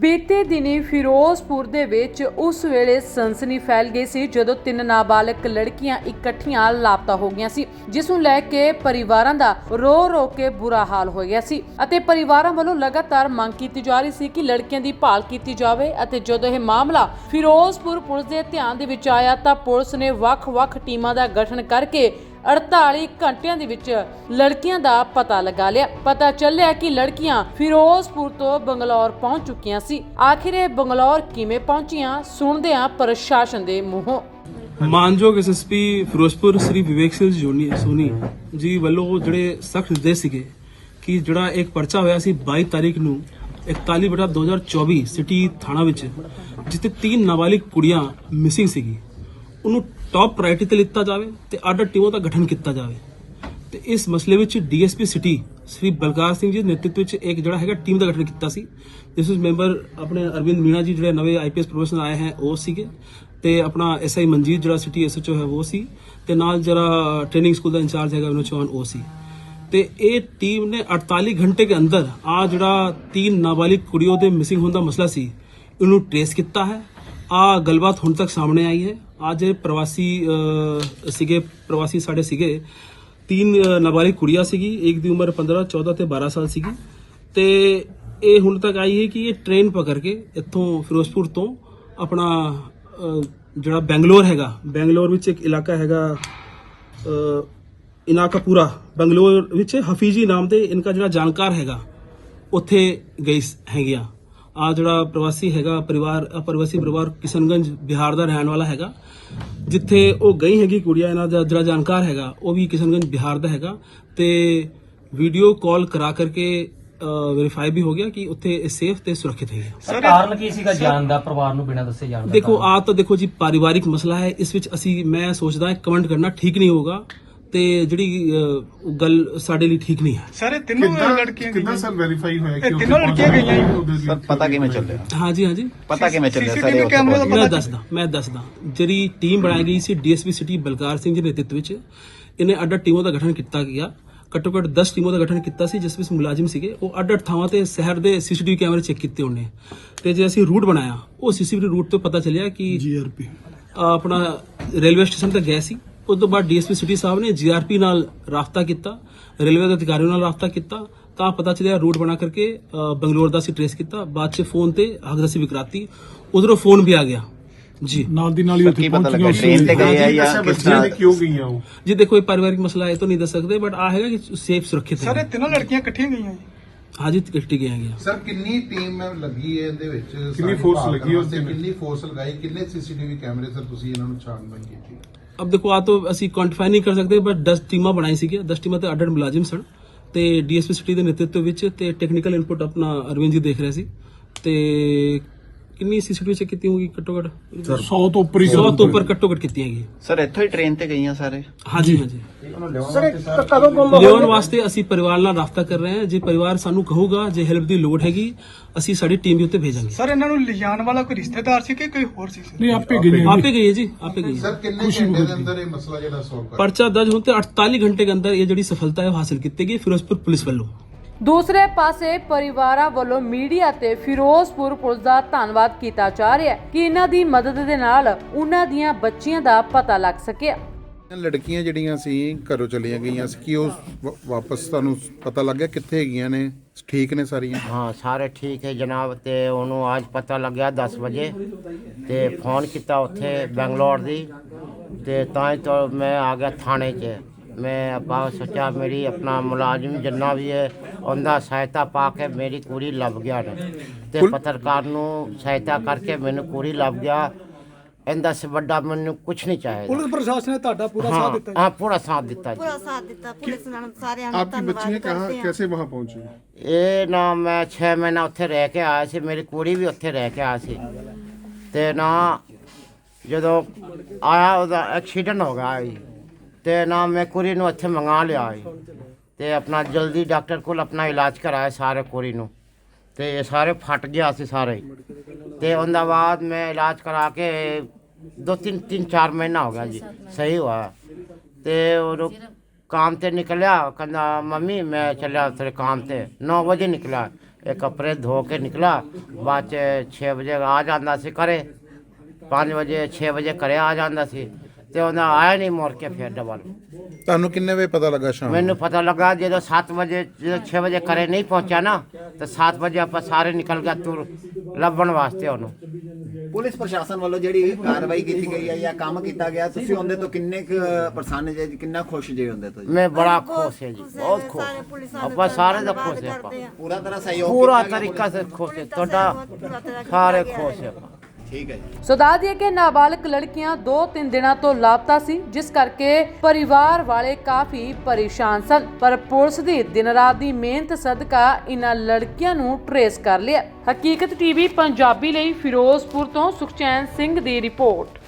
ਬੀਤੇ ਦਿਨੀ ਫਿਰੋਜ਼ਪੁਰ ਦੇ ਵਿੱਚ ਉਸ ਵੇਲੇ ਸਨਸਨੀ ਫੈਲ ਗਈ ਸੀ ਜਦੋਂ ਤਿੰਨ ਨਾਬਾਲਗ ਲੜਕੀਆਂ ਇਕੱਠੀਆਂ ਲਾਪਤਾ ਹੋ ਗਈਆਂ ਸੀ, ਜਿਸ ਨੂੰ ਲੈ ਕੇ ਪਰਿਵਾਰਾਂ ਦਾ ਰੋ ਰੋ ਕੇ ਬੁਰਾ ਹਾਲ ਹੋ ਗਿਆ ਸੀ ਅਤੇ ਪਰਿਵਾਰਾਂ ਵੱਲੋਂ ਲਗਾਤਾਰ ਮੰਗ ਕੀਤੀ ਜਾ ਰਹੀ ਸੀ ਕਿ ਲੜਕੀਆਂ ਦੀ ਭਾਲ ਕੀਤੀ ਜਾਵੇ ਅਤੇ ਜਦੋਂ ਇਹ ਮਾਮਲਾ ਫਿਰੋਜ਼ਪੁਰ ਪੁਲਿਸ ਦੇ ਧਿਆਨ ਦੇ ਵਿੱਚ ਆਇਆ ਤਾਂ ਪੁਲਿਸ ਨੇ ਵੱਖ-ਵੱਖ ਟੀਮਾਂ ਦਾ ਗਠਨ ਕਰਕੇ 48 ਘੰਟਿਆਂ ਦੇ ਵਿੱਚ ਲੜਕੀਆਂ ਦਾ ਪਤਾ ਲਗਾ ਲਿਆ। ਪਤਾ ਚੱਲਿਆ ਕਿ ਲੜਕੀਆਂ ਫਿਰੋਜ਼ਪੁਰ ਤੋਂ ਬੰਗਲੌਰ ਪਹੁੰਚ ਚੁੱਕੀਆਂ ਸੀ। ਆਖਿਰ ਇਹ ਬੰਗਲੌਰ ਕਿਵੇਂ ਪਹੁੰਚੀਆਂ ਸੁਣਦੇ ਹਾਂ ਪ੍ਰਸ਼ਾਸਨ ਦੇ ਮੂੰਹੋਂ। ਮਾਨਯੋਗ ਐਸਐਸਪੀ ਫਿਰੋਜ਼ਪੁਰ ਸ੍ਰੀ ਵਿਵੇਕ ਸਿੰਘ ਜੋਨੀ ਸੋਨੀ ਜੀ ਵੱਲੋਂ ਜਿਹੜੇ ਸਖਤ ਨਿਰਦੇਸ਼ ਸੀਗੇ ਕਿ ਜਿਹੜਾ ਇੱਕ ਪਰਚਾ ਹੋਇਆ ਸੀ 22 ਤਾਰੀਖ ਨੂੰ 41 ਬਟਾ 2024 ਸਿਟੀ ਥਾਣਾ ਵਿੱਚ, ਜਿੱਥੇ ਤਿੰਨ ਨਾਬਾਲਿਗ ਕੁੜੀਆਂ ਮਿਸਿੰਗ ਸੀਗੀ। ਉਹਨੂੰ ਟਾਪ ਪ੍ਰਾਇੋਰਟੀ ਤੇ ਲਿੱਤਾ ਜਾਵੇ ਤੇ ਆਰਡਰ ਟੀਮਾਂ ਦਾ ਗਠਨ ਕੀਤਾ ਜਾਵੇ। ਤੇ ਇਸ ਮਸਲੇ ਵਿੱਚ ਡੀਐਸਪੀ ਸਿਟੀ ਸ੍ਰੀ ਬਲਕਾਰ ਸਿੰਘ ਜੀ ਦੇ ਨੇਤਰਤਵ ਵਿੱਚ ਇੱਕ ਜਿਹੜਾ ਹੈਗਾ ਟੀਮ ਦਾ ਗਠਨ ਕੀਤਾ ਸੀ। ਜਿਸ ਵਿੱਚ ਮੈਂਬਰ ਆਪਣੇ ਅਰਵਿੰਦ ਮੀਣਾ ਜੀ ਜਿਹੜੇ ਨਵੇਂ ਆਈਪੀਐਸ ਪ੍ਰੋਫੈਸ਼ਨਲ ਆਏ ਹੈ, ਉਹ ਸੀਗੇ। ਤੇ ਆਪਣਾ ਐਸਆਈ ਮਨਜੀਤ ਜਿਹੜਾ ਸਿਟੀ ਐਸਐਚਓ ਹੈ, ਉਹ ਸੀ। ਤੇ ਨਾਲ ਜਿਹੜਾ ਟ੍ਰੇਨਿੰਗ ਸਕੂਲ ਦਾ ਇੰਚਾਰਜ ਹੈਗਾ ਵਿਨੋਦ ਚੌਹਾਨ, ਉਹ ਸੀ। ਤੇ ਇਹ ਟੀਮ ਨੇ 48 ਘੰਟੇ ਦੇ ਅੰਦਰ ਆ ਜਿਹੜਾ तीन ਨਾਬਾਲਿਗ ਕੁੜੀਆਂ ਦੇ ਮਿਸਿੰਗ ਹੋਣ ਦਾ ਮਸਲਾ ਸੀ, ਇਹਨੂੰ ਟ੍ਰੇਸ ਕੀਤਾ ਹੈ। ਆ ਗੱਲਬਾਤ ਹੁਣ ਤੱਕ ਸਾਹਮਣੇ ਆਈ ਹੈ। ਅੱਜ ਇਹ ਪ੍ਰਵਾਸੀ ਅਹ, ਸੀਗੇ ਪ੍ਰਵਾਸੀ ਸਾਡੇ ਸੀਗੇ तीन अ, नाबालिग कुड़िया ਸੀਗੀ ਇੱਕ ਦੀ ਉਮਰ 15 14 ਤੇ 12 ਸਾਲ ਸੀਗੀ ਤੇ ਇਹ ਹੁਣ ਤੱਕ ਆਈ ਹੈ ਕਿ ਇਹ ਟ੍ਰੇਨ ਪਕੜ ਕੇ ਇੱਥੋਂ ਫਿਰੋਜ਼ਪੁਰ ਤੋਂ ਆਪਣਾ ਅ, ਜਿਹੜਾ ਬੈਂਗਲੌਰ ਹੈਗਾ ਬੈਂਗਲੌਰ ਵਿੱਚ ਇੱਕ ਇਲਾਕਾ ਹੈਗਾ ਅ, ਇਨਾਕਾਪੂਰਾ ਬੰਗਲੌਰ ਵਿੱਚ ਹਫੀਜੀ ਨਾਮ ਦੇ ਇਨਕਾ ਜਿਹੜਾ ਜਾਣਕਾਰ ਹੈਗਾ ਉੱਥੇ ਗਈ ਸ- ਹੈਗੀਆਂ ਆ ਜਿਹੜਾ ਪ੍ਰਵਾਸੀ ਹੈਗਾ ਪਰਿਵਾਰ ਪ੍ਰਵਾਸੀ ਪਰਿਵਾਰ ਕਿਸ਼ਨਗੰਜ ਬਿਹਾਰ ਦਾ ਰਹਿਣ ਵਾਲਾ ਹੈਗਾ। ਜਿੱਥੇ ਉਹ ਗਈ ਹੈਗੀ ਕੁੜੀਆਂ ਇਹਨਾਂ ਦਾ ਜਿਹੜਾ ਜਾਣਕਾਰ ਹੈਗਾ ਉਹ ਵੀ ਕਿਸ਼ਨਗੰਜ ਬਿਹਾਰ ਦਾ ਹੈਗਾ। ਤੇ ਵੀਡੀਓ ਕਾਲ ਕਰਾ ਕਰਕੇ ਵੈਰੀਫਾਈ ਵੀ ਹੋ ਗਿਆ ਕਿ ਉੱਥੇ ਇਹ ਸੇਫ ਤੇ ਸੁਰੱਖਿਅਤ ਹੈਗਾ। ਸਰ ਕਾਰਨ ਕੀ ਸੀਗਾ ਜਾਣ ਦਾ ਪਰਿਵਾਰ ਨੂੰ ਬਿਨਾਂ ਦੱਸੇ ਜਾਣ ਦਾ? ਦੇਖੋ? ਆ ਤਾਂ ਦੇਖੋ ਜੀ ਪਾਰਿਵਾਰਿਕ ਮਸਲਾ ਹੈ। ਇਸ ਵਿੱਚ ਅਸੀਂ ਮੈਂ ਸੋਚਦਾ ਕਮੈਂਟ ਕਰਨਾ ਠੀਕ ਨਹੀਂ ਹੋਗਾ ਤੇ ਜਿਹੜੀ ਅਹ, ਗੱਲ ਸਾਡੇ ਲਈ ਠੀਕ ਨਹੀਂ ਹੈ। ਸਾਰੇ ਤਿੰਨੋਂ ਲੜਕੀਆਂ ਕਿੱਦਾਂ ਸਰ ਵੈਰੀਫਾਈ ਹੋਇਆ ਇਹ ਕਿ ਤਿੰਨੋਂ ਲੜਕੀਆਂ ਗਈਆਂ ਜੀ। ਸਰ ਪਤਾ ਕਿਵੇਂ ਚੱਲਿਆ? ਹਾਂਜੀ ਹਾਂਜੀ। ਪਤਾ ਕਿਵੇਂ ਚੱਲਿਆ CCTV ਸਾਰੇ ਉੱਥੇ ਕੈਮਰੇ ਦਾ ਮੈਂ ਪਤਾ ਦੱਸਦਾ ਮੈਂ ਦੱਸਦਾ। ਜਿਹੜੀ ਟੀਮ ਬਣਾਈ ਗਈ ਸੀ ਡੀਐਸਪੀ ਸਿਟੀ ਬਲਕਾਰ ਸਿੰਘ ਜੀ ਦੇ ਨੇਤਰਤਵ ਵਿੱਚ ਇਹਨੇ ਅੱਡ ਅੱਡ ਟੀਮਾਂ ਦਾ ਗਠਨ ਕੀਤਾ ਗਿਆ। ਘੱਟੋ ਘੱਟ 10 ਟੀਮਾਂ ਦਾ ਗਠਨ ਕੀਤਾ ਸੀ ਜਿਸ ਵਿੱਚ ਮੁਲਾਜ਼ਮ ਸੀਗੇ। ਉਹ ਅੱਡ ਅੱਡ ਥਾਵਾਂ ਤੇ ਸ਼ਹਿਰ ਦੇ ਸੀਸੀਟੀਵੀ ਕੈਮਰੇ ਚੈੱਕ ਕੀਤੇ ਉਹਨੇ। ਤੇ ਜੇ ਅਸੀਂ ਰੂਟ ਬਣਾਇਆ ਉਹ ਸੀਸੀਟੀਵੀ ਰੂਟ ਤੋਂ ਪਤਾ ਚੱਲਿਆ ਕਿ ਜੀਆਰਪੀ ਆਪਣਾ ਰੇਲਵੇ ਸਟੇਸ਼ਨ ਤੱਕ ਗਏ ਸੀ। ਉਸ ਤੋਂ ਬਾਅਦ ਡੀਐਸਪੀ ਸਿਟੀ ਸਾਹਿਬ ਨੇ ਜੀਆਰਪੀ ਨਾਲ ਰਾਬਤਾ ਕੀਤਾ ਰੇਲਵੇ ਦੇ ਅਧਿਕਾਰੀਆਂ ਨਾਲ ਰਾਬਤਾ ਕੀਤਾ ਤਾਂ ਪਤਾ ਚੱਲਿਆ ਰੂਟ ਬਣਾ ਕਰਕੇ ਬੰਗਲੌਰ ਦਾ ਸੀ ਟ੍ਰੇਸ ਕੀਤਾ ਬਾਅਦ ਚ ਫੋਨ ਤੇ ਹਗਦਸੀ ਵਿਕਰਾਤੀ ਉਧਰੋਂ ਫੋਨ ਵੀ ਆ ਗਿਆ। ਜੀ। ਨਾਲ ਦੀ ਨਾਲ ਹੀ ਉੱਥੇ ਪਹੁੰਚ ਲੱਗਾ ਟ੍ਰੇਨ ਤੇ ਗਏ ਆ ਜਾਂ ਕਿਸ ਤਰ੍ਹਾਂ ਕਿਉਂ ਗਈਆਂ ਉਹ? ਜੀ ਦੇਖੋ ਇਹ ਪਰਿਵਾਰਿਕ ਮਸਲਾ ਹੈ ਇਹ ਤਾਂ ਨਹੀਂ ਦੱਸ ਸਕਦੇ ਬਟ ਆ ਹੈਗਾ ਕਿ ਸੇਫ ਸੁਰੱਖਿਅਤ ਸਾਰੇ ਹੈ ਤਿੰਨੋਂ ਲੜਕੀਆਂ ਇਕੱਠੀਆਂ ਗਈਆਂ? ਜੀ ਹਾਜੀ ਇਕੱਠੀ ਗਏ ਹੈਗੇ ਸਰ ਕਿੰਨੀ ਟੀਮ ਲੱਗੀ ਹੈ ਇਹਦੇ ਵਿੱਚ? ਕਿੰਨੀ ਸਾਰੀ ਭਾਲ ਲੱਗੀ ਹੈ ਉਸ? ਕਿੰਨੀ ਫੋਰਸ ਲਗਾਈ? ਕਿੰਨੇ ਸੀਸੀਟੀਵੀ ਕੈਮਰੇ ਸਰ ਤੁਸੀਂ ਇਹਨਾਂ ਨੂੰ ਛਾਣਬੀਨ ਕੀਤੀ? ਅਬ ਦੇਖੋ, ਆ ਤੋਂ ਅਸੀਂ ਕੁਆਂਟੀਫਾਈ ਨਹੀਂ ਕਰ ਸਕਦੇ ਬਟ 10 ਟੀਮਾਂ ਬਣਾਈ ਸੀਗੀਆਂ। 10 ਟੀਮਾਂ ਤੇ ਅੱਡ ਅੱਡ ਮੁਲਾਜ਼ਮ ਸਨ। ਤੇ ਡੀਐਸਪੀ ਸਿਟੀ ਦੇ ਨੇਤਰਤਵ ਵਿੱਚ ਤੇ ਟੈਕਨੀਕਲ ਇਨਪੁਟ ਆਪਣਾ ਅਰਵਿੰਦ ਜੀ ਦੇਖ ਰਹੇ ਸੀ। ਤੇ ਕਿੰਨੀ ਸੀਸੀਟੀਵੀ ਚੈੱਕ ਕੀਤੀ ਹੋਊਗੀ ਘੱਟੋ ਘੱਟ? 100 ਤੋਂ ਉੱਪਰ ਹੀ 100 ਤੋਂ ਉੱਪਰ ਘੱਟੋ ਘੱਟ ਕੀਤੀਆਂ ਹੈਗੀਆਂ ਸਰ ਇੱਥੋਂ ਹੀ ਟ੍ਰੇਨ ਤੇ ਗਈਆਂ ਸਾਰੇ? ਹਾਂਜੀ ਹਾਂਜੀ। ਲਿਆਉਣ ਵਾਸਤੇ ਅਸੀਂ ਪਰਿਵਾਰ ਨਾਲ ਰਾਬਤਾ ਕਰ ਰਹੇ ਹਾਂ। ਜੇ ਪਰਿਵਾਰ ਸਾਨੂੰ ਕਹੂਗਾ ਜੇ ਹੈਲਪ ਦੀ ਲੋੜ ਹੈਗੀ ਅਸੀਂ ਸਾਡੀ ਟੀਮ ਦੇ ਉੱਤੇ ਭੇਜਾਂਗੇ। ਸਰ ਇਹਨਾਂ ਨੂੰ ਲਿਜਾਣ ਵਾਲਾ ਕੋਈ ਰਿਸ਼ਤੇਦਾਰ ਸੀ ਕਿ ਕੋਈ ਹੋਰ ਸੀ ਸਰ? ਨਹੀਂ ਆਪੇ ਗਏ ਆਪੇ ਹੈ ਜੀ ਆਪੇ ਹੈ ਸਰ ਕਿੰਨੇ ਘੰਟੇ ਦੇ ਅੰਦਰ ਇਹ ਮਸਲਾ ਜਿਹੜਾ ਸੋਲਵ ਕਰ ਪਰਚਾ ਦਰਜ ਹੋਣ ਤੇ 48 ਘੰਟੇ ਦੇ ਅੰਦਰ ਇਹ ਜਿਹੜੀ ਸਫਲਤਾ ਹੈ ਉਹ ਹਾਸਲ ਕੀਤੀ ਗਈ ਫਿਰੋਜ਼ਪੁਰ ਪੁਲਿਸ ਵੱਲੋਂ। ਦੂਸਰੇ ਪਾਸੇ ਪਰਿਵਾਰਾਂ ਵੱਲੋਂ ਮੀਡੀਆ ਤੇ ਫਿਰੋਜ਼ਪੁਰ ਪੁਲਿਸ ਦਾ ਧੰਨਵਾਦ ਕੀਤਾ ਜਾ ਰਿਹਾ ਹੈ ਕਿ ਇਹਨਾਂ ਦੀ ਮਦਦ ਦੇ ਨਾਲ ਉਹਨਾਂ ਦੀਆਂ ਬੱਚੀਆਂ ਦਾ ਪਤਾ ਲੱਗ ਸਕਿਆ। ਲੜਕੀਆਂ ਜਿਹੜੀਆਂ ਸੀ ਘਰੋਂ ਚਲੀਆਂ ਗਈਆਂ ਸੀ ਕਿ ਉਹ ਵਾ- ਵਾਪਸ ਤੁਹਾਨੂੰ ਪਤਾ ਲੱਗ ਗਿਆ ਕਿੱਥੇ ਹੈਗੀਆਂ ਨੇ? ਠੀਕ ਨੇ ਸਾਰੀਆਂ? ਹਾਂ ਸਾਰੇ ਠੀਕ ਹੈ ਜਨਾਬ ਤੇ ਉਹਨੂੰ ਅੱਜ ਪਤਾ ਲੱਗਿਆ 10 ਵਜੇ ਤੇ ਫੋਨ ਕੀਤਾ ਉੱਥੇ ਬੰਗਲੌਰ ਦੀ ਤੇ ਤਾਂ ਹੀ ਤਾਂ ਮੈਂ ਆ ਗਿਆ ਥਾਣੇ 'ਚ ਮੈਂ ਆਪਾਂ ਸੋਚਿਆ ਮੇਰੀ ਆਪਣਾ ਮੁਲਾਜ਼ਮ ਜਿੰਨਾ ਵੀ ਹੈ ਉਹਦਾ ਸਹਾਇਤਾ ਪਾ ਕੇ ਮੇਰੀ ਕੁੜੀ ਲੱਭ ਗਿਆ ਨੇ ਤੇ ਪੱਤਰਕਾਰ ਨੂੰ ਸਹਾਇਤਾ ਕਰਕੇ ਮੈਨੂੰ ਕੁੜੀ ਲੱਭ ਗਿਆ ਇਹਦਾ ਸੇ ਵੱਡਾ ਮੈਨੂੰ ਕੁਝ ਨਹੀਂ ਚਾਹੀਦਾ ਪੁਲਿਸ ਪ੍ਰਸ਼ਾਸਨ ਨੇ ਤੁਹਾਡਾ ਪੂਰਾ ਹਾਂ ਹਾਂ ਪੂਰਾ ਸਾਥ ਦਿੱਤਾ ਜੀ पूरा साथ देता पुलिस ने सारे हम आपकी बच्ची ने धन्यवाद कहा करते हैं कैसे वहां पहुंची ਇਹ ਨਾ ਮੈਂ 6 ਮਹੀਨਾ ਉੱਥੇ ਰਹਿ ਕੇ ਆਇਆ ਸੀ ਮੇਰੀ ਕੁੜੀ ਵੀ ਉੱਥੇ ਰਹਿ ਕੇ ਆਇਆ ਸੀ ਤੇ ਨਾ ਜਦੋਂ ਆਇਆ ਉਹਦਾ ਐਕਸੀਡੈਂਟ ਹੋ ਗਿਆ ਜੀ ਤੇ ਨਾ ਮੈਂ ਕੁਰੀ ਨੂੰ ਇੱਥੇ ਮੰਗਾ ਲਿਆ ਸੀ। ਤੇ ਆਪਣਾ ਜਲਦੀ ਡਾਕਟਰ ਕੋਲ ਆਪਣਾ ਇਲਾਜ ਕਰਾਇਆ ਸਾਰੇ ਕੁਰੀ ਨੂੰ। ਤੇ ਇਹ ਸਾਰੇ ਫਟ ਗਿਆ ਸੀ ਸਾਰੇ। ਹੀ। ਤੇ ਉਹਦਾ ਬਾਅਦ ਮੈਂ ਇਲਾਜ ਕਰਾ ਕੇ ਦੋ ਤਿੰਨ ਤਿੰਨ, ਚਾਰ ਮਹੀਨਾ ਹੋ ਗਿਆ ਜੀ, ਸਹੀ ਹੋਇਆ। ਤੇ ਉਹ ਕਾਮ ਤੇ ਨਿਕਲਿਆ, ਕਹਿੰਦਾ, ਮੰਮੀ, ਮੈਂ ਚੱਲਿਆ ਤੇਰੇ ਕਾਮ ਤੇ। 9 ਵਜੇ ਨਿਕਲਾ ਇਹ ਕੱਪੜੇ ਧੋ ਕੇ ਨਿਕਲਾ ਬਾਅਦ 'ਚ 6 ਵਜੇ ਆ ਜਾਂਦਾ ਸੀ ਘਰੇ। 5 ਵਜੇ 6 ਵਜੇ ਘਰੇ ਆ ਜਾਂਦਾ ਸੀ। ਤੇ ਉਹਨਾਂ ਆਇਆ ਨਹੀਂ ਮੁੜ ਕੇ ਫਿਰ ਡਬਲ। ਤੁਹਾਨੂੰ ਕਿੰਨੇ ਵਜੇ ਪਤਾ ਲੱਗਾ ਸ਼ਾਮ ਨੂੰ? ਮੈਨੂੰ ਪਤਾ ਲੱਗਾ ਜਦੋਂ 7 ਵਜੇ ਜਦੋਂ 6 ਵਜੇ ਘਰੇ ਨਹੀਂ ਪਹੁੰਚਿਆ ਨਾ ਤੇ 7 ਵਜੇ ਆਪਾਂ ਸਾਰੇ ਨਿਕਲ ਗਏ ਤੁਰ ਲੱਭਣ ਵਾਸਤੇ ਉਹਨੂੰ। ਪੁਲਿਸ ਪ੍ਰਸ਼ਾਸਨ ਵੱਲੋਂ ਜਿਹੜੀ ਕਾਰਵਾਈ ਕੀਤੀ ਗਈ ਹੈ ਜਾਂ ਕੰਮ ਕੀਤਾ ਗਿਆ ਤੁਸੀਂ ਉਹਦੇ ਤੋਂ ਕਿੰਨੇ ਕੁ ਪਰਸੈਂਟੇਜ ਕਿੰਨਾ ਖੁਸ਼ ਜੇ ਹੁੰਦੇ ਤੋਂ ਜੀ? ਮੈਂ ਬੜਾ ਖੁਸ਼ ਹਾਂ ਜੀ ਬਹੁਤ ਖੁਸ਼ ਆਪਾਂ ਸਾਰੇ ਦਾ ਖੁਸ਼ ਹਾਂ ਆਪਾਂ। ਪੂਰਾ ਤਰ੍ਹਾਂ ਸਹਿਯੋਗ ਪੂਰਾ ਕੀਤਾ ਗਿਆ ਤਰੀਕਾ ਸੇ ਖੁਸ਼ ਹੈ ਤੁਹਾਡਾ ਸਾਰੇ ਖੁਸ਼ ਹੈ ਆਪਾਂ। ਠੀਕ ਹੈ ਜੀ। ਸੋ ਦੱਸ ਦਈਏ ਕਿ ਨਾਬਾਲਗ ਲੜਕੀਆਂ 2-3 ਦਿਨਾਂ ਤੋਂ ਲਾਪਤਾ ਸੀ, ਜਿਸ ਕਰਕੇ ਪਰਿਵਾਰ ਵਾਲੇ ਕਾਫੀ ਪਰੇਸ਼ਾਨ ਸਨ। ਪਰ ਪੁਲਿਸ ਦੀ ਦਿਨ ਰਾਤ ਦੀ ਮਿਹਨਤ ਸਦਕਾ ਇਹਨਾਂ ਲੜਕੀਆਂ ਨੂੰ ਟਰੇਸ ਕਰ ਲਿਆ। ਹਕੀਕਤ ਟੀਵੀ ਪੰਜਾਬੀ ਲਈ ਫਿਰੋਜ਼ਪੁਰ ਤੋਂ ਸੁਖਚੈਨ ਸਿੰਘ ਦੀ ਰਿਪੋਰਟ।